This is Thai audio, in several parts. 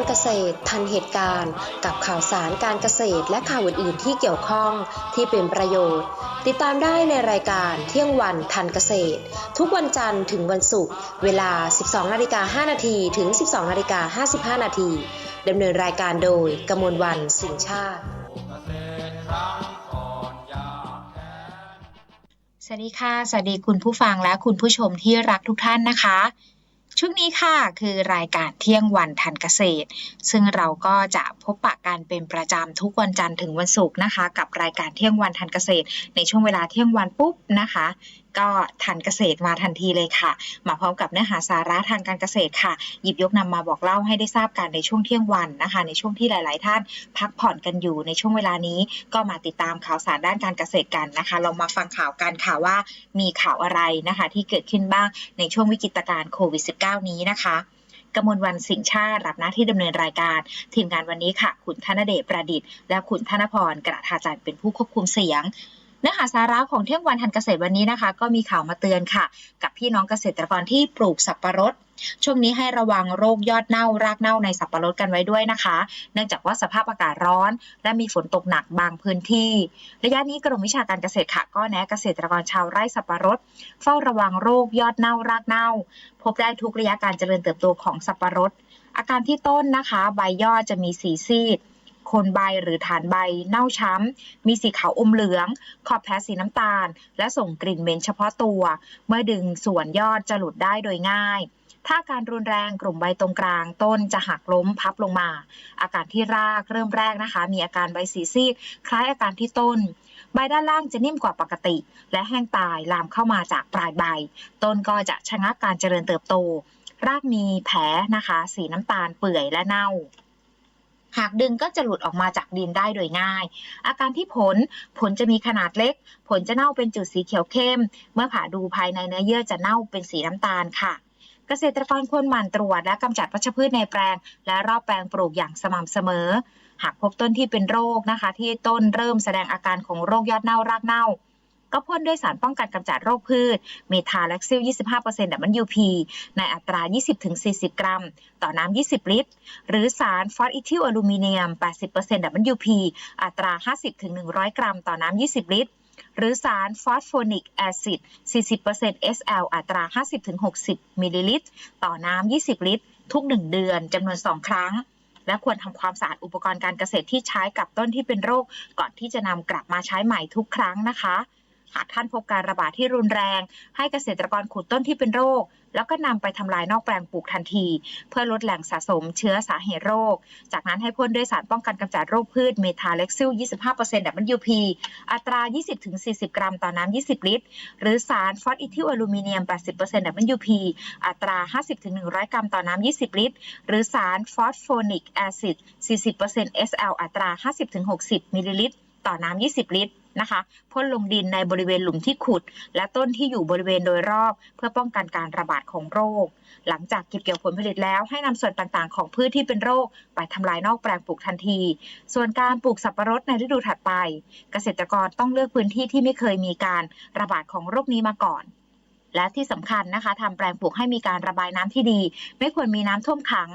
ทันเกษตร ทันเหตุการณ์ กับข่าวสารการเกษตรและข่าวอื่นๆ ที่เกี่ยวข้องที่เป็นประโยชน์ ติดตามได้ในรายการเที่ยงวันทันเกษตร ทุกวันจันทร์ถึงวันศุกร์เวลา 12นาฬิกา5นาทีถึง 12นาฬิกา55นาทีดำเนินรายการโดยกมลวันสิงชาติสวัสดีค่ะ สวัสดีคุณผู้ฟังและคุณผู้ชมที่รักทุกท่านนะคะ ช่วงนี้ค่ะคือรายการเที่ยงวันทันเกษตร ซึ่งเราก็จะพบปะกันเป็นประจำทุกวันจันทร์ถึงวันศุกร์นะคะ กับรายการเที่ยงวันทันเกษตร ในช่วงเวลาเที่ยงวันปุ๊บนะคะ ก็ทันเกษตรมาทันทีเลยค่ะ มาพร้อมกับเนื้อหาสาระทางการเกษตรค่ะ หยิบยกนำมาบอกเล่าให้ได้ทราบกันในช่วงเที่ยงวันนะคะ ในช่วงที่หลาย ๆ ท่านพักผ่อนกันอยู่ในช่วงเวลานี้ ก็มาติดตามข่าวสารด้านการเกษตรกันนะคะเรามาฟังข่าวกันค่ะว่ามีข่าวอะไรนะคะ ที่เกิดขึ้นบ้างในช่วงวิกฤตการณ์โควิด -19 นี้นะคะกมลวันสิงห์ชาติรับหน้าที่ดำเนินรายการ ทีมงานวันนี้ค่ะ คุณธนเดชประดิษฐ์และคุณธนพรกระทาจันเป็นผู้ควบคุมเสียง เนื้อหาสาระของเที่ยงวันทันเกษตรวันนี้นะคะ ก็มีข่าวมาเตือนค่ะ กับพี่น้องเกษตรกรที่ปลูกสับปะรด ช่วงนี้ให้ระวังโรคยอดเน่ารากเน่าในสับปะรดกันไว้ด้วยนะคะ เนื่องจากว่าสภาพอากาศร้อน และมีฝนตกหนักบางพื้นที่ ระยะนี้กรมวิชาการเกษตรค่ะ ก็แนะเกษตรกรชาวไร่สับปะรด เฝ้าระวังโรคยอดเน่ารากเน่า พบได้ทุกระยะการเจริญเติบโตของสับปะรด อาการที่ต้นนะคะ ใบยอดจะมีสีซีด คนใบหรือฐานใบเน่าช้ำ มีสีขาวอมเหลือง ขอบแพ้สีน้ำตาล และส่งกลิ่นเหม็นเฉพาะตัว เมื่อดึงส่วนยอดจะหลุดได้โดยง่าย ถ้าอาการรุนแรงกลุ่มใบตรงกลาง ต้นจะหักล้มพับลงมา อาการที่รากเริ่มแรกนะคะ มีอาการใบสีซีดคล้ายอาการที่ต้นใบด้านล่างจะนิ่มกว่าปกติ และแห้งตายลามเข้ามาจากปลายใบ ต้นก็จะชะงักการเจริญเติบโต รากมีแผลนะคะ สีน้ำตาลเปื่อยและเน่า หากดึงก็จะหลุดออกมาจากดินได้โดยง่าย อาการที่ผลผลจะมีขนาดเล็ก ผลจะเน่าเป็นจุดสีเขียวเข้ม เมื่อผ่าดูภายในเนื้อเยื่อจะเน่าเป็นสีน้ำตาลค่ะเกษตรกรควรหมั่นตรวจและกำจัดวัชพืชในแปลง และรอบแปลงปลูกอย่างสม่ำเสมอ หากพบต้นที่เป็นโรคนะคะ ที่ต้นเริ่มแสดงอาการของโรคยอดเน่ารากเน่า ก็พ่นด้วยสารป้องกันกำจัดโรคพืช เมทาแล็กซิล 25%ดับเบิลยูพีในอัตรา 20-40 กรัม ต่อน้ำ 20 ลิตร หรือสารฟอสอิทิลอลูมิเนียม 80%ดับเบิลยูพีอัตรา 50-100 กรัม ต่อน้ำ 20 ลิตรหรือสารฟอสโฟนิกแอซิด 40% SL อัตรา 50-60 มิลลิลิตร ต่อน้ำ 20 ลิตร ทุก 1 เดือนจำนวน 2 ครั้ง และควรทำความสะอาดอุปกรณ์การเกษตรที่ใช้กับต้นที่เป็นโรค ก่อนที่จะนำกลับมาใช้ใหม่ทุกครั้งนะคะ หากท่านพบการระบาดที่รุนแรง ให้เกษตรกรขุดต้นที่เป็นโรค แล้วก็นำไปทำลายนอกแปลงปลูกทันที เพื่อลดแหล่งสะสมเชื้อสาเหตุโรค จากนั้นให้พ่นด้วยสารป้องกันกำจัดโรคพืชเมทาเล็กซิล 25%ดับบิลยูพีอัตรา 20-40 กรัมต่อน้ำ20 ลิตร หรือสารฟอสอิทิลอลูมิเนียม 80%ดับบิลยูพีอัตรา 50-100 กรัมต่อน้ำ20 ลิตร หรือสารฟอสโฟนิกแอซิด 40% SL อัตรา 50-60 มิลลิลิตร ต่อน้ำ20 ลิตรนะคะพ่นลงดินในบริเวณหลุมที่ขุด และต้นที่อยู่บริเวณโดยรอบ เพื่อป้องกันการระบาดของโรค หลังจากเก็บเกี่ยวผลผลิตแล้วให้นำส่วนต่างๆ ของพืชที่เป็นโรค ไปทำลายนอกแปลงปลูกทันที ส่วนการปลูกสับปะรดในฤดูถัดไป เกษตรกรต้องเลือกพื้นที่ที่ไม่เคยมีการระบาดของโรคนี้มาก่อนและที่สำคัญนะคะทำแปลงปลูกให้มีการระบายน้ำที่ดี ไม่ควรมีน้ำท่วมขัง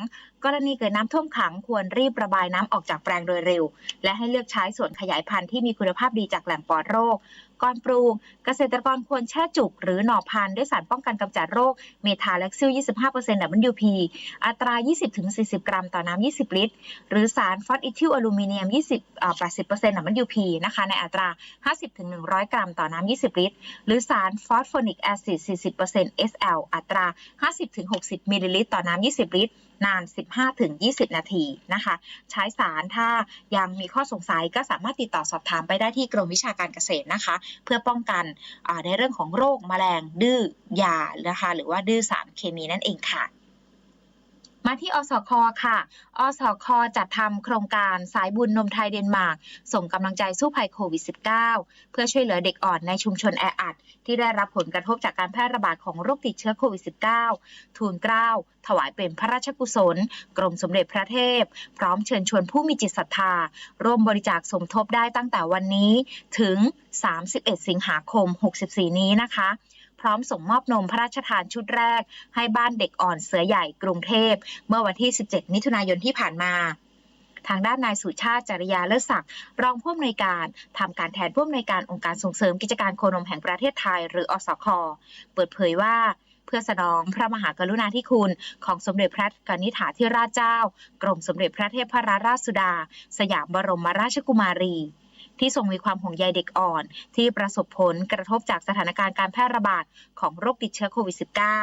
กรณีเกิดน้ำท่วมขังควรรีบระบายน้ำออกจากแปลงโดยเร็ว และให้เลือกใช้ส่วนขยายพันธุ์ที่มีคุณภาพดีจากแหล่งปลอดโรค ก่อนปลูกเกษตรกรควรแช่จุกหรือหน่อพันธุ์ด้วยสารป้องกันกำจัดโรคเมทาเล็กซิล 25%ดับเบิลยูพีอัตรา 20-40 กรัมต่อน้ำ 20 ลิตร หรือสารฟอสอิทิลอลูมิเนียม 20 80%ดับเบิลยูพีนะคะในอัตรา 50-100 กรัมต่อน้ำ 20 ลิตร หรือสารฟอสโฟนิกแอซิด 40% SL อัตรา 50-60 มิลลิลิตรต่อน้ำ 20 ลิตรนาน 15-20 นาทีนะคะ ใช้สารถ้ายังมีข้อสงสัยก็สามารถติดต่อสอบถามไปได้ที่กรมวิชาการเกษตรนะคะ เพื่อป้องกันในเรื่องของโรคแมลงดื้อยานะคะ หรือว่าดื้อสารเคมีนั่นเองค่ะ มาที่อสคค่ะ อสคจัดทำโครงการสายบุญนมไทยเดนมาร์กส่งกำลังใจสู้ภัยโควิด -19 เพื่อช่วยเหลือเด็กอ่อนในชุมชนแออัด ที่ได้รับผลกระทบจากการแพร่ระบาดของโรคติดเชื้อโควิด -19 ทูลเกล้า ถวายเป็นพระราชกุศล กรมสมเด็จพระเทพ พร้อมเชิญชวนผู้มีจิตศรัทธา ร่วมบริจาคสมทบได้ตั้งแต่วันนี้ถึง 31 สิงหาคม 64 นี้นะคะ ร้อมส่งมอบนมพระราชทานชุดแรก ให้บ้านเด็กอ่อนเสือใหญ่กรุงเทพ เมื่อวันที่ 17 มิถุนายนที่ผ่านมาทางด้านนายสุชาติจริยาเลิศศักดิ์รองผู้อำนวยการทำการแทนผู้อำนวยการองค์การส่งเสริมกิจการโคนมแห่งประเทศไทย หรืออสค เปิดเผยว่า เพื่อสนองพระมหากรุณาธิคุณ ของสมเด็จพระกนิษฐาธิราชเจ้า กรมสมเด็จพระเทพพระราชสุดา สยามบรมราชกุมารี ที่ทรงมีความห่วงใยเด็กอ่อน ที่ประสบผลกระทบจากสถานการณ์การแพร่ระบาดของโรคติดเชื้อโควิด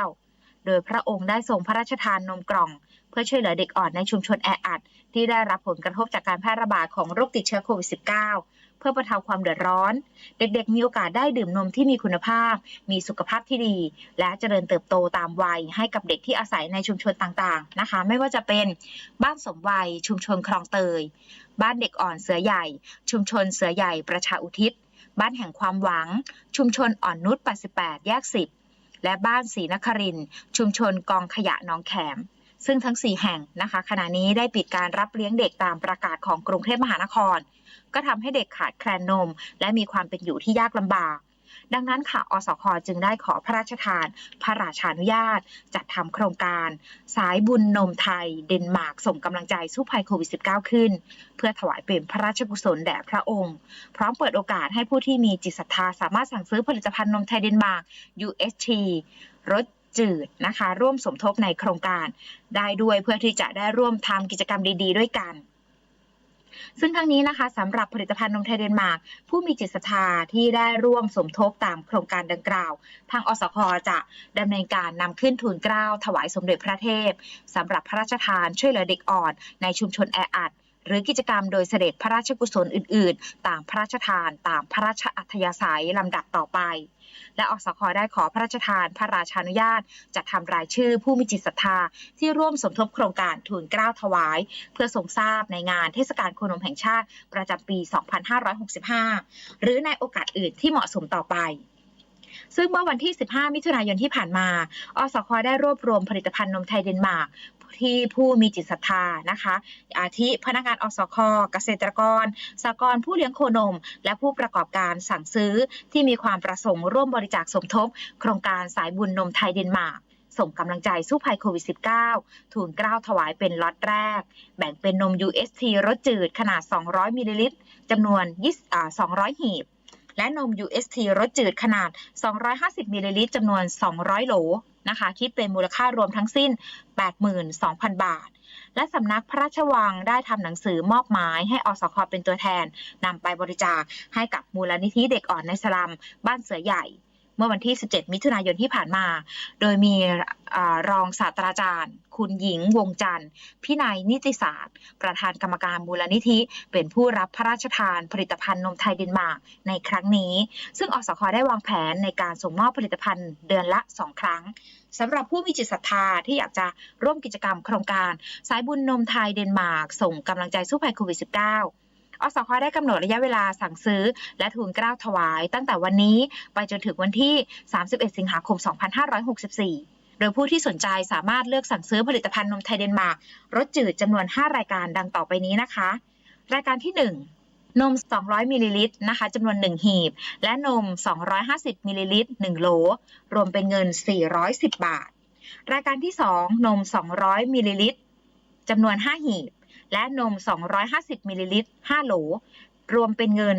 -19 โดยพระองค์ได้ทรงพระราชทานนมกล่อง เพื่อช่วยเหลือเด็กอ่อนในชุมชนแออัดที่ได้รับผลกระทบจากการแพร่ระบาดของโรคติดเชื้อโควิด -19 เพื่อบรรเทาความเดือดร้อน เด็กๆ มีโอกาสได้ดื่มนมที่มีคุณภาพ มีสุขภาพที่ดี และเจริญเติบโตตามวัย ให้กับเด็กที่อาศัยในชุมชนต่างๆนะคะ ไม่ว่าจะเป็นบ้านสมวัย ชุมชนคลองเตย บ้านเด็กอ่อนเสือใหญ่ ชุมชนเสือใหญ่ประชาอุทิศ บ้านแห่งความหวัง ชุมชนอ่อนนุช88 แยก 10 และบ้านศรีนครินชุมชนกองขยะน้องแขม ซึ่งทั้ง 4 แห่งนะคะ ขณะนี้ได้ปิดการรับเลี้ยงเด็กตามประกาศของกรุงเทพมหานคร ก็ทำให้เด็กขาดแคลนนม และมีความเป็นอยู่ที่ยากลำบาก ดังนั้นค่ะ อสคจึงได้ขอพระราชทาน พระราชานุญาต จัดทำโครงการ สายบุญนมไทย เดนมาร์กส่งกำลังใจสู้ภัยโควิด -19 ขึ้น เพื่อถวายเป็นพระราชกุศลแด่พระองค์ พร้อมเปิดโอกาสให้ผู้ที่มีจิตศรัทธาสามารถสั่งซื้อผลิตภัณฑ์นมไทยเดนมาร์ก UST รส จืดนะคะ ร่วมสมทบในโครงการได้ด้วยเพื่อที่จะได้ร่วมทำกิจกรรมดี ๆ ด้วยกันซึ่งทั้งนี้นะคะสำหรับผลิตภัณฑ์นมไทยเดนมาร์กผู้มีจิตศรัทธาที่ได้ร่วมสมทบตามโครงการดังกล่าว ทางอสคจะดำเนินการนำขึ้นทูลเกล้าถวายสมเด็จพระเทพสำหรับพระราชทานช่วยเหลือเด็กอ่อนในชุมชนแออัด หรือกิจกรรมโดยเสด็จพระราชกุศลอื่น ๆ ตามพระราชทาน ตามพระราชอัธยาศัยลำดับต่อไป และอสคได้ขอพระราชทานพระราชานุญาตจัดทำรายชื่อผู้มีจิตศรัทธาที่ร่วมสมทบโครงการทูลเกล้าถวาย เพื่อทรงทราบในงานเทศกาลโคนมแห่งชาติประจำปี 2565 หรือในโอกาสอื่นที่เหมาะสมต่อไปซึ่งเมื่อวันที่ 15 มิถุนายนที่ผ่านมา อสคได้รวบรวมผลิตภัณฑ์นมไทยเดนมาร์ก ที่ผู้มีจิตศรัทธานะคะ อาทิพนักงานอสคเกษตรกรสหกรผู้เลี้ยงโคนม และผู้ประกอบการสั่งซื้อที่มีความประสงค์ร่วมบริจาคสมทบ โครงการสายบุญนมไทยเดนมาร์กส่งกำลังใจสู้ภัยโควิด -19 ทูลเกล้าถวายเป็นล็อตแรก แบ่งเป็นนม UST รสจืดขนาด 200 มิลลิลิตรจำนวน20อ่า200หีบ และนม UST รสจืดขนาด 250มิลลิลิตรจำนวน 200 โหลนะคะคิดเป็นมูลค่ารวมทั้งสิ้น 82,000 บาท และสำนักพระราชวังได้ทำหนังสือมอบหมายให้อสคเป็นตัวแทนนำไปบริจาคให้กับมูลนิธิเด็กอ่อนในสลัมบ้านเสือใหญ่ เมื่อวันที่ 17 มิถุนายนที่ผ่านมา โดยมีอรองศาสตราจารย์ คุณหญิงวงจันทร์ พินัยนิติศาสตร์ ประธานกรรมการมูลนิธิ เป็นผู้รับพระราชทานผลิตภัณฑ์นมไทยเดนมาร์กในครั้งนี้ ซึ่งอสคได้วางแผนในการส่งมอบผลิตภัณฑ์เดือนละ 2 ครั้งสำหรับผู้มีจิตศรัทธาที่อยากจะร่วมกิจกรรมโครงการ สายบุญนมไทยเดนมาร์กส่งกำลังใจสู้ภัยโควิด -19 อสคได้กำหนดระยะเวลาสั่งซื้อ และทูลเกล้าถวาย ตั้งแต่วันนี้ไปจนถึงวันที่ 31 สิงหาคม 2564โดยผู้ที่สนใจสามารถเลือกสั่งซื้อผลิตภัณฑ์นมไทยเดนมาร์กรสจืดจำนวน 5 รายการดังต่อไปนี้นะคะ รายการที่ 1 นม 200 มิลลิลิตรนะคะจำนวน 1 หีบ และนม 250 มิลลิลิตร 1 โหล รวมเป็นเงิน 410 บาท รายการที่ 2 นม 200 มิลลิลิตรจำนวน 5 หีบ และนม 250มิลลิลิตร5โหล รวมเป็นเงิน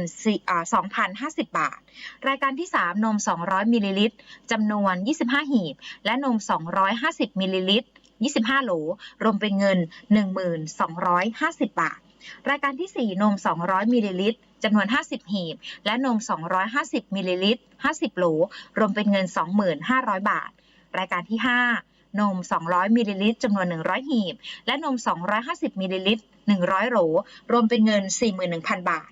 2,050 บาท รายการที่ 3 นม 200มิลลิลิตรจำนวน 25 หีบ และนม 250มิลลิลิตร25 โหล รวมเป็นเงิน 1250 บาท รายการที่ 4 นม 200มิลลิลิตรจำนวน 50 หีบ และนม 250มิลลิลิตร50 โหล รวมเป็นเงิน 25,000 บาท รายการที่ 5 นม 200มิลลิลิตรจำนวน 100 หีบ และนม 250มิลลิลิตร 100 โหล รวมเป็นเงิน 41,000 บาท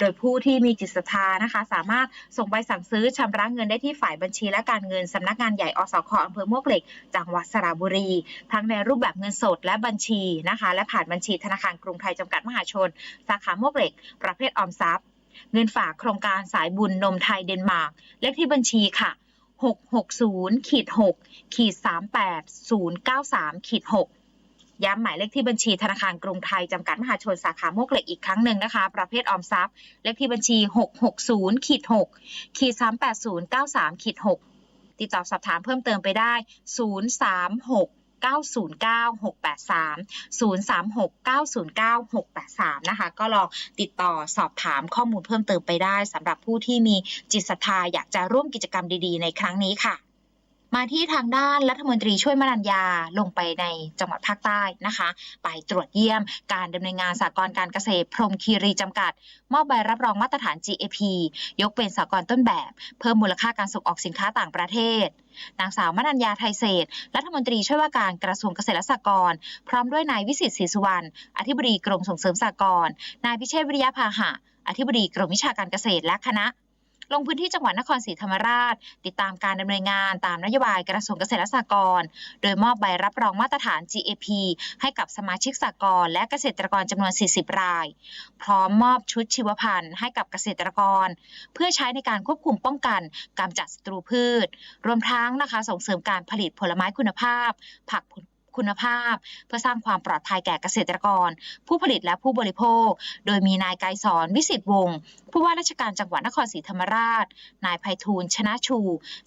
โดยผู้ที่มีจิตศรัทธานะคะ สามารถส่งใบสั่งซื้อชำระเงินได้ที่ฝ่ายบัญชีและการเงินสำนักงานใหญ่อสคอำเภอมวกเหล็ก จังหวัดสระบุรี ทั้งในรูปแบบเงินสดและบัญชีนะคะ และผ่านบัญชีธนาคารกรุงไทยจำกัดมหาชน สาขามวกเหล็ก ประเภทออมทรัพย์ เงินฝากโครงการสายบุญนมไทยเดนมาร์กเลขที่บัญชีค่ะ 660ขีด6ขีด38093ขีด6ย้ำหมายเลขที่บัญชีธนาคารกรุงไทย จำกัดมหาชนสาขาโมกเหล็กอีกครั้งหนึ่งนะคะ ประเภทออมทรัพย์ เลขที่บัญชี 660ขีด6ขีด38093ขีด6ติดต่อสอบถามเพิ่มเติมไปได้ 036 909 683 036 909 683 นะคะ ก็ลองติดต่อสอบถามข้อมูลเพิ่มเติมไปได้สำหรับผู้ที่มีจิตศรัทธาอยากจะร่วมกิจกรรมดีๆ ในครั้งนี้ค่ะ มาที่ทางด้านรัฐมนตรีช่วยมนัญญาลงไปในจังหวัดภาคใต้นะคะ ไปตรวจเยี่ยมการดำเนินงานสากลการเกษตร พรมคีรีจำกัด มอบใบรับรองมาตรฐาน GAP ยกเป็นสากลต้นแบบ เพิ่มมูลค่าการส่งออกสินค้าต่างประเทศ นางสาวมนัญญาไทยเศษ รัฐมนตรีช่วยว่าการกระทรวงเกษตรและสหกรณ์พร้อมด้วยนายวิสิตศรีสุวรรณอธิบดีกรมส่งเสริมสหกรณ์นายพิเชษวิริยะพาหะอธิบดีกรมวิชาการเกษตรและคณะ ลงพื้นที่จังหวัดนครศรีธรรมราช ติดตามการดำเนินงานตามนโยบายกระทรวงเกษตรและสหกรณ์โดยมอบใบรับรองมาตรฐาน GAP ให้กับสมาชิกสหกรณ์และเกษตรกรจำนวน 40 ราย พร้อมมอบชุดชีวพันธุ์ให้กับเกษตรกร เพื่อใช้ในการควบคุมป้องกันกำจัดศัตรูพืช รวมทั้งนะคะส่งเสริมการผลิตผลไม้คุณภาพ ผัก คุณภาพ เพื่อสร้างความปลอดภัยแก่เกษตรกร ผู้ผลิตและผู้บริโภค โดยมีนายไกรสอนวิสิตวงศ์ผู้ว่าราชการจังหวัดนครศรีธรรมราช นายไพฑูรย์ชนะชู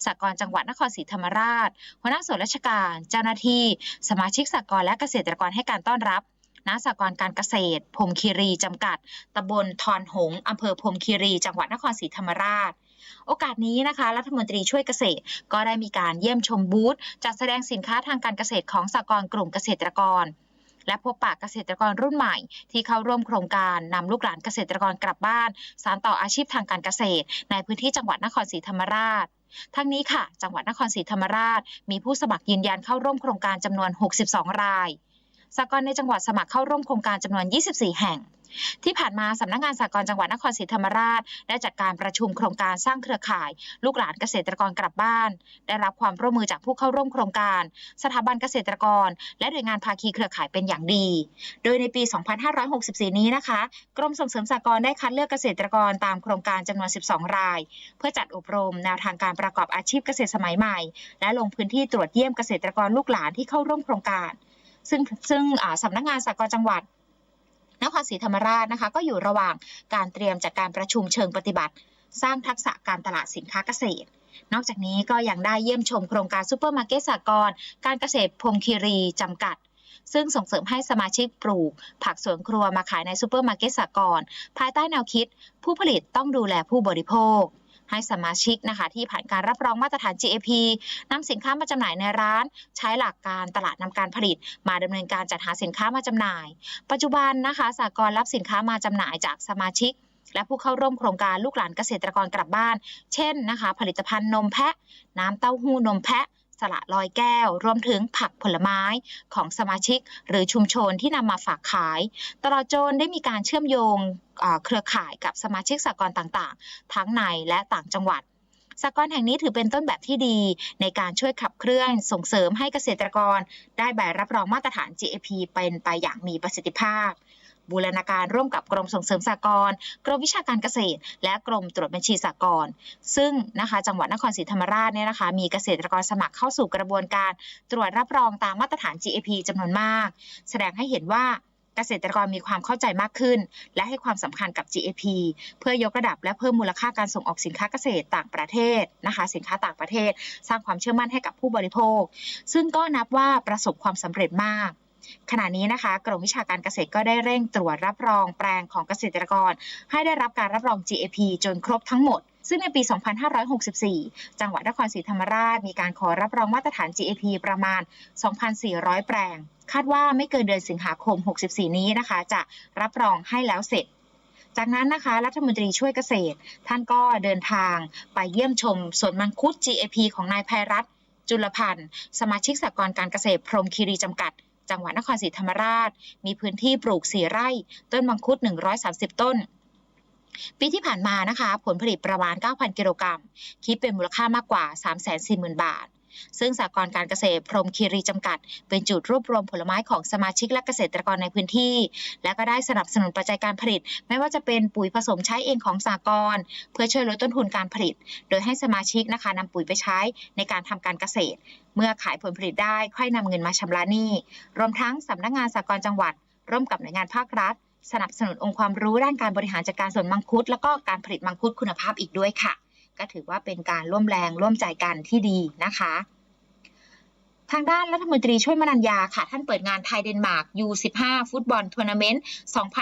สากลจังหวัดนครศรีธรรมราชหัวหน้าส่วนราชการ เจ้าหน้าที่ สมาชิกสากลและเกษตรกรให้การต้อนรับณสากลการเกษตรพรมคีรีจำกัดตำบลทอนหงอำเภอพรมคีรี จังหวัดนครศรีธรรมราช โอกาสนี้นะคะ รัฐมนตรีช่วยเกษตร ก็ได้มีการเยี่ยมชมบูธจัดแสดงสินค้าทางการเกษตรของสากลกลุ่มเกษตรกร และพบปะเกษตรกรรุ่นใหม่ ที่เข้าร่วมโครงการนำลูกหลานเกษตรกรกลับบ้าน สานต่ออาชีพทางการเกษตร ในพื้นที่จังหวัดนครศรีธรรมราชทั้งนี้ค่ะ จังหวัดนครศรีธรรมราช มีผู้สมัครยืนยันเข้าร่วมโครงการจำนวน 62 รายสากลในจังหวัดสมัครเข้าร่วมโครงการจำนวน 24 แห่ง ที่ผ่านมาสำนักงานสากลจังหวัดนครศรีธรรมราช ได้จัดการประชุมโครงการสร้างเครือข่าย ลูกหลานเกษตรกรกลับบ้าน ได้รับความร่วมมือจากผู้เข้าร่วมโครงการ สถาบันเกษตรกร และหน่วยงานภาคีเครือข่ายเป็นอย่างดี โดยในปี 2564 นี้นะคะ กรมส่งเสริมสหกรณ์ได้คัดเลือกเกษตรกรตามโครงการจำนวน 12 ราย เพื่อจัดอบรมแนวทางการประกอบอาชีพเกษตรสมัยใหม่ และลงพื้นที่ตรวจเยี่ยมเกษตรกรลูกหลานที่เข้าร่วมโครงการ ซึ่งซึ่งสำนักงานสากลจังหวัด นครศรีธรรมราชนะคะ ก็อยู่ระหว่างการเตรียมจัดการประชุมเชิงปฏิบัติ สร้างทักษะการตลาดสินค้าเกษตร นอกจากนี้ก็ยังได้เยี่ยมชมโครงการซูเปอร์มาร์เก็ตสากลการเกษตรพรมคีรีจำกัดซึ่งส่งเสริมให้สมาชิกปลูก ผักสวนครัวมาขายในซูเปอร์มาร์เก็ตสากลภายใต้แนวคิด ผู้ผลิตต้องดูแลผู้บริโภค ให้สมาชิกนะคะที่ผ่านการรับรองมาตรฐาน GAP นำสินค้ามาจำหน่ายในร้าน ใช้หลักการตลาดนำการผลิต มาดำเนินการจัดหาสินค้ามาจำหน่าย ปัจจุบันนะคะสากลรับสินค้ามาจำหน่ายจากสมาชิก และผู้เข้าร่วมโครงการลูกหลานเกษตรกรกลับบ้าน เช่นนะคะ ผลิตภัณฑ์นมแพะ น้ำเต้าหู้นมแพะ สละลอยแก้ว รวมถึงผักผลไม้ของสมาชิก หรือชุมชนที่นำมาฝากขาย ตลอดจนได้มีการเชื่อมโยงเอ่อเครือข่ายกับสมาชิกสากลต่างๆ ทั้งในและต่างจังหวัดสากลแห่งนี้ถือเป็นต้นแบบที่ดีในการช่วยขับเคลื่อนส่งเสริมให้เกษตรกร ได้ใบรับรองมาตรฐาน GAP เป็นไปอย่างมีประสิทธิภาพ บูรณาการร่วมกับกรมส่งเสริมสหกรณ์กรมวิชาการเกษตร และกรมตรวจบัญชีสหกรณ์ซึ่งนะคะจังหวัดนครศรีธรรมราชเนี่ยนะคะมีเกษตรกรสมัครเข้าสู่กระบวนการตรวจรับรองตามมาตรฐาน GAP จำนวนมาก แสดงให้เห็นว่าเกษตรกรมีความเข้าใจมากขึ้น และให้ความสำคัญกับ GAP เพื่อยกระดับและเพิ่มมูลค่าการส่งออกสินค้าเกษตรต่างประเทศนะคะ สินค้าต่างประเทศ สร้างความเชื่อมั่นให้กับผู้บริโภค ซึ่งก็นับว่าประสบความสำเร็จมาก ขณะนี้นะคะ กรมวิชาการเกษตรก็ได้เร่งตรวจรับรองแปลงของเกษตรกร ให้ได้รับการรับรอง GAP จนครบทั้งหมดซึ่งในปี 2564 จังหวัดนครศรีธรรมราช มีการขอรับรองมาตรฐาน GAP ประมาณ 2,400 แปลง คาดว่าไม่เกินเดือนสิงหาคม 64 นี้นะคะ จะรับรองให้แล้วเสร็จ จากนั้นนะคะ รัฐมนตรีช่วยเกษตร ท่านก็เดินทางไปเยี่ยมชมสวนมังคุด GAP ของนายภัยรัตจุลพันธ์ สมาชิกสหกรณ์การเกษตรพรหมคีรีจำกัด จังหวัดนครศรีธรรมราช มีพื้นที่ปลูก 4 ไร่ ต้นมังคุด 130 ต้นปีที่ผ่านมานะคะ ผลผลิตประมาณ 9,000 กิโลกรัม คิดเป็นมูลค่ามากกว่า 340,000 บาท ซึ่งสากลการเกษตรพรมคีรีจำกัด เป็นจุดรวบรวมผลไม้ของสมาชิกและเกษตรกรในพื้นที่ และก็ได้สนับสนุนปัจจัยการผลิต ไม่ว่าจะเป็นปุ๋ยผสมใช้เองของสากลเพื่อช่วยลดต้นทุนการผลิต โดยให้สมาชิกนะคะนำปุ๋ยไปใช้ในการทำการเกษตร เมื่อขายผลผลิตได้ค่อยนำเงินมาชำระหนี้รวมทั้งสำนักงานสากลจังหวัด ร่วมกับหน่วยงานภาครัฐสนับสนุนองค์ความรู้ด้านการบริหารจัดการสวนมังคุด แล้วก็การผลิตมังคุดคุณภาพอีกด้วยค่ะ ก็ถือว่าเป็นการร่วมแรงร่วมใจกันที่ดีนะคะ ทางด้านรัฐมนตรีช่วยมนัญญาค่ะ ท่านเปิดงานไทยเดนมาร์ก U15 ฟุตบอลทัวร์นาเมนต์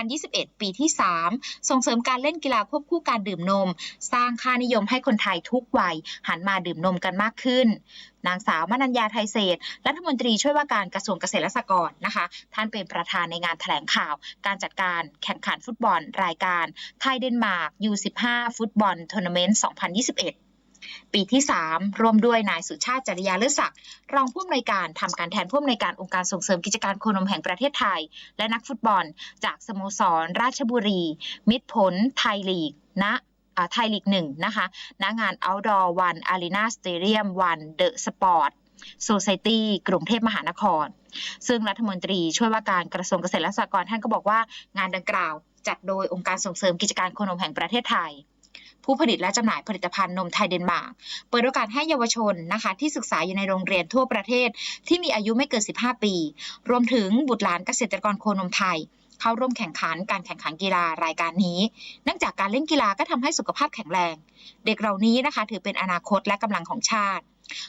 2021 ปีที่ 3 ส่งเสริมการเล่นกีฬาควบคู่การดื่มนม สร้างค่านิยมให้คนไทยทุกวัย หันมาดื่มนมกันมากขึ้นนางสาวมนัญญาไทยเศษ รัฐมนตรีช่วยว่าการกระทรวงเกษตรและสหกรณ์นะคะ ท่านเป็นประธานในงานแถลงข่าว การจัดการแข่งขันฟุตบอลรายการไทยเดนมาร์ก U15 ฟุตบอลทัวร์นาเมนต์ 2021 ปีที่ 3 ร่วมด้วยนายสุชาติจริยาเลือศักดิ์รองผู้อำนวยการทำการแทนผู้อำนวยการองค์การส่งเสริมกิจการโคนมแห่งประเทศไทย และนักฟุตบอล จากสโมสร ราชบุรี มิตรผลไทยลีกณอ่าไทยลีกหนึ่งนะคะณงาน Outdoor One Arena Stadium One The Sport Society กรุงเทพมหานคร ซึ่งรัฐมนตรีช่วยว่าการกระทรวงเกษตรและสหกรณ์ท่านก็บอกว่างานดังกล่าวจัดโดยองค์การส่งเสริมกิจการโคนมแห่งประเทศไทย ผู้ผลิตและจำหน่ายผลิตภัณฑ์นมไทยเดนมาร์กเปิดโอกาสให้เยาวชนนะคะที่ศึกษาอยู่ในโรงเรียนทั่วประเทศ ที่มีอายุไม่เกิน 15 ปี รวมถึงบุตรหลานเกษตรกรโคนมไทยเข้าร่วมแข่งขันการแข่งขันกีฬารายการนี้ เนื่องจากการเล่นกีฬาก็ทำให้สุขภาพแข็งแรง เด็กเหล่านี้นะคะ ถือเป็นอนาคตและกำลังของชาติ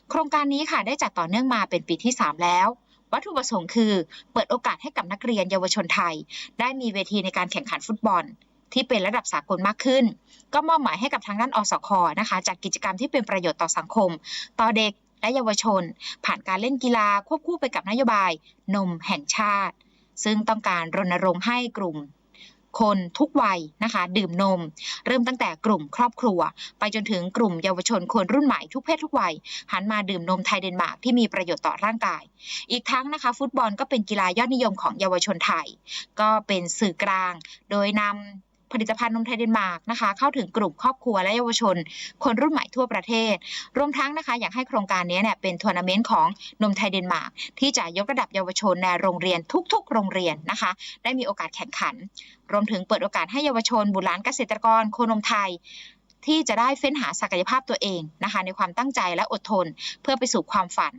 โครงการนี้ค่ะได้จัดต่อเนื่องมาเป็นปีที่ 3 แล้ว วัตถุประสงค์คือ เปิดโอกาสให้กับนักเรียนเยาวชนไทย ได้มีเวทีในการแข่งขันฟุตบอล ที่เป็นระดับสากลมากขึ้น ก็มอบหมายให้กับทางด้านอสคนะคะจัดกิจกรรมที่เป็นประโยชน์ต่อสังคม ต่อเด็กและเยาวชน ผ่านการเล่นกีฬาควบคู่ไปกับนโยบายนมแห่งชาติ ซึ่งต้องการรณรงค์ให้กลุ่มคนทุกวัยนะคะดื่มนม เริ่มตั้งแต่กลุ่มครอบครัว ไปจนถึงกลุ่มเยาวชนคนรุ่นใหม่ทุกเพศทุกวัย หันมาดื่มนมไทยเดนมาร์กที่มีประโยชน์ต่อร่างกาย อีกทั้งนะคะ ฟุตบอลก็เป็นกีฬายอดนิยมของเยาวชนไทย ก็เป็นสื่อกลาง โดยนำ ผลิตภัณฑ์นมไทยเดนมาร์กนะคะ เข้าถึงกลุ่มครอบครัวและเยาวชน คนรุ่นใหม่ทั่วประเทศ รวมทั้งนะคะ อยากให้โครงการนี้เนี่ยเป็นทัวร์นาเมนต์ของนมไทยเดนมาร์กที่จะยกระดับเยาวชนในโรงเรียนทุก ๆ โรงเรียนนะคะ ได้มีโอกาสแข่งขัน รวมถึงเปิดโอกาสให้เยาวชน บุตรหลานเกษตรกรโคนมไทยที่จะได้เฟ้นหาศักยภาพตัวเองนะคะ ในความตั้งใจและอดทนเพื่อไปสู่ความฝัน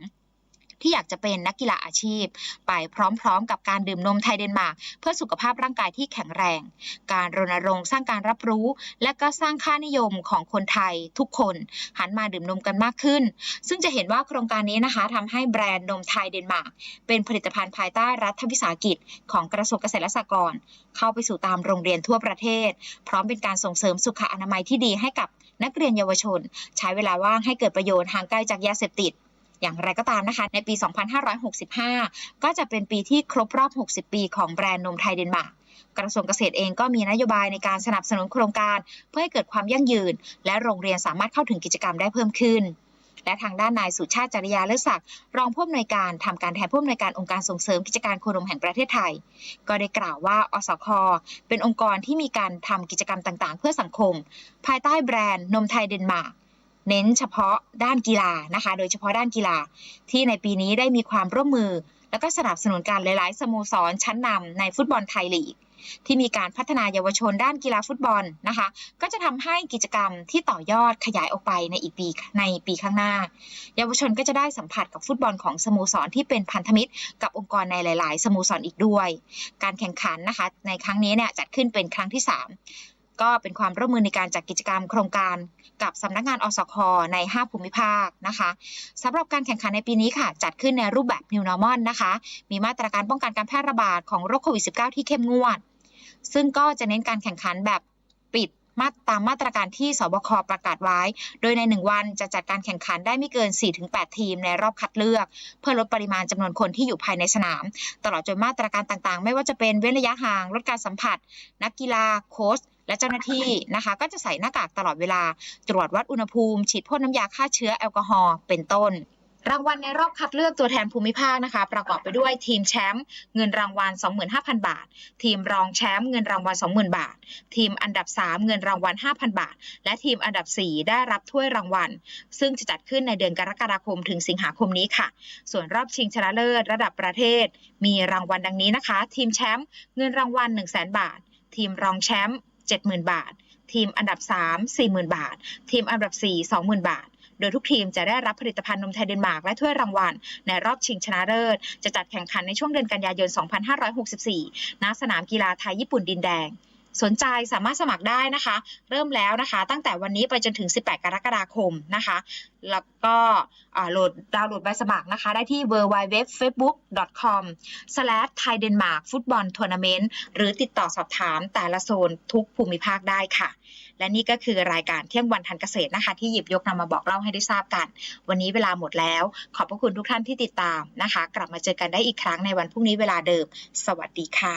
ที่อยากจะเป็นนักกีฬาอาชีพ ไปพร้อมๆ กับการดื่มนมไทยเดนมาร์กเพื่อสุขภาพร่างกายที่แข็งแรง การรณรงค์สร้างการรับรู้ และก็สร้างค่านิยมของคนไทยทุกคนหันมาดื่มนมกันมากขึ้น ซึ่งจะเห็นว่าโครงการนี้นะคะทำให้แบรนด์นมไทยเดนมาร์กเป็นผลิตภัณฑ์ภายใต้รัฐวิสาหกิจ ของกระทรวงเกษตรและสหกรณ์เข้าไปสู่ตามโรงเรียนทั่วประเทศ พร้อมเป็นการส่งเสริมสุขอนามัยที่ดีให้กับนักเรียนเยาวชน ใช้เวลาว่างให้เกิดประโยชน์ห่างไกลจากยาเสพติด อย่างไรก็ตามนะคะ ในปี 2565 ก็จะเป็นปีที่ครบรอบ 60 ปีของแบรนด์นมไทยเดนมาร์กกระทรวงเกษตรเองก็มีนโยบายในการสนับสนุนโครงการ เพื่อให้เกิดความยั่งยืน และโรงเรียนสามารถเข้าถึงกิจกรรมได้เพิ่มขึ้น และทางด้านนายสุชาติจริยาเลิศศักดิ์รองผู้อำนวยการทำการแทนผู้อำนวยการองค์การส่งเสริมกิจการโคนมแห่งประเทศไทย ก็ได้กล่าวว่าอสค เป็นองค์กรที่มีการทำกิจกรรมต่างๆ เพื่อสังคม ภายใต้แบรนด์นมไทยเดนมาร์ก เน้นเฉพาะด้านกีฬานะคะ โดยเฉพาะด้านกีฬาที่ในปีนี้ได้มีความร่วมมือ และก็สนับสนุนการหลาย ๆ สโมสรชั้นนำในฟุตบอลไทยลีก ที่มีการพัฒนาเยาวชนด้านกีฬาฟุตบอลนะคะ ก็จะทำให้กิจกรรมที่ต่อยอดขยายออกไปในอีกปีในปีข้างหน้า เยาวชนก็จะได้สัมผัสกับฟุตบอลของสโมสรที่เป็นพันธมิตร กับองค์กรในหลาย ๆ สโมสรอีกด้วย การแข่งขันนะคะ ในครั้งนี้เนี่ยจัดขึ้นเป็นครั้งที่ 3 ก็เป็นความร่วมมือในการจัดกิจกรรมโครงการกับสำนักงานอสคใน 5 ภูมิภาคนะคะสำหรับการแข่งขันในปีนี้ค่ะ จัดขึ้นในรูปแบบ New Normal นะคะ มีมาตรการป้องกันการแพร่ระบาดของโรคโควิด -19 ที่เข้มงวด ซึ่งก็จะเน้นการแข่งขันแบบปิดมาตามมาตรการที่สบคประกาศไว้ โดยใน 1 วันจะจัดการแข่งขันได้ไม่เกิน 4-8 ทีมในรอบคัดเลือก เพื่อลดปริมาณจำนวนคนที่อยู่ภายในสนาม ตลอดจนมาตรการต่างๆ ไม่ว่าจะเป็นเว้นระยะห่าง ลดการสัมผัส นักกีฬาโค้ช และเจ้าหน้าที่นะคะ ก็จะใส่หน้ากากตลอดเวลา ตรวจวัดอุณหภูมิ ฉีดพ่นน้ำยาฆ่าเชื้อแอลกอฮอล์เป็นต้นรางวัลในรอบคัดเลือกตัวแทนภูมิภาคนะคะ ประกอบไปด้วยทีมแชมป์เงินรางวัล 25,000 บาท ทีมรองแชมป์เงินรางวัล 20,000 บาท ทีมอันดับ 3 เงินรางวัล 5,000 บาท และทีมอันดับ 4 ได้รับถ้วยรางวัล ซึ่งจะจัดขึ้นในเดือนกรกฎาคมถึงสิงหาคมนี้ค่ะ ส่วนรอบชิงชนะเลิศระดับประเทศ มีรางวัลดังนี้นะคะ ทีมแชมป์เงินรางวัล 1 0 0 0 0แบาท ทีมรองแชมป์ 70,000 บาท ทีมอันดับ 3 40,000 บาท ทีมอันดับ 4 20,000 บาท โดยทุกทีมจะได้รับผลิตภัณฑ์นมไทยเดนมาร์กและถ้วยรางวัล ในรอบชิงชนะเลิศ จะจัดแข่งขันในช่วงเดือนกันยายน 2564 ณ สนามกีฬาไทยญี่ปุ่นดินแดง สนใจสามารถสมัครได้นะคะ เริ่มแล้วนะคะ ตั้งแต่วันนี้ไปจนถึง 18 กรกฎาคมนะคะ แล้วก็โหลดดาวน์โหลดใบสมัครนะคะ ได้ที่ www.facebook.com/thaidenmark football tournament หรือติดต่อสอบถามแต่ละโซนทุกภูมิภาคได้ค่ะ และนี่ก็คือรายการเที่ยงวันทันเกษตรนะคะ ที่หยิบยกนำมาบอกเล่าให้ได้ทราบกัน วันนี้เวลาหมดแล้ว ขอบพระคุณทุกท่านที่ติดตามนะคะ กลับมาเจอกันได้อีกครั้งในวันพรุ่งนี้เวลาเดิม สวัสดีค่ะ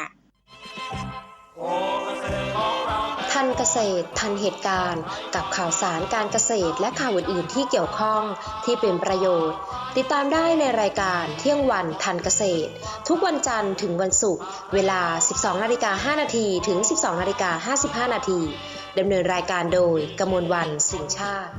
ทันเกษตร ทันเหตุการณ์ กับข่าวสารการเกษตรและข่าวอื่นๆที่เกี่ยวข้องที่เป็นประโยชน์ ติดตามได้ในรายการเที่ยงวันทันเกษตร ทุกวันจันทร์ถึงวันศุกร์เวลา 12นาฬิกา5นาทีถึง 12นาฬิกา55นาทีดำเนินรายการโดยกมลวันสิงชาติ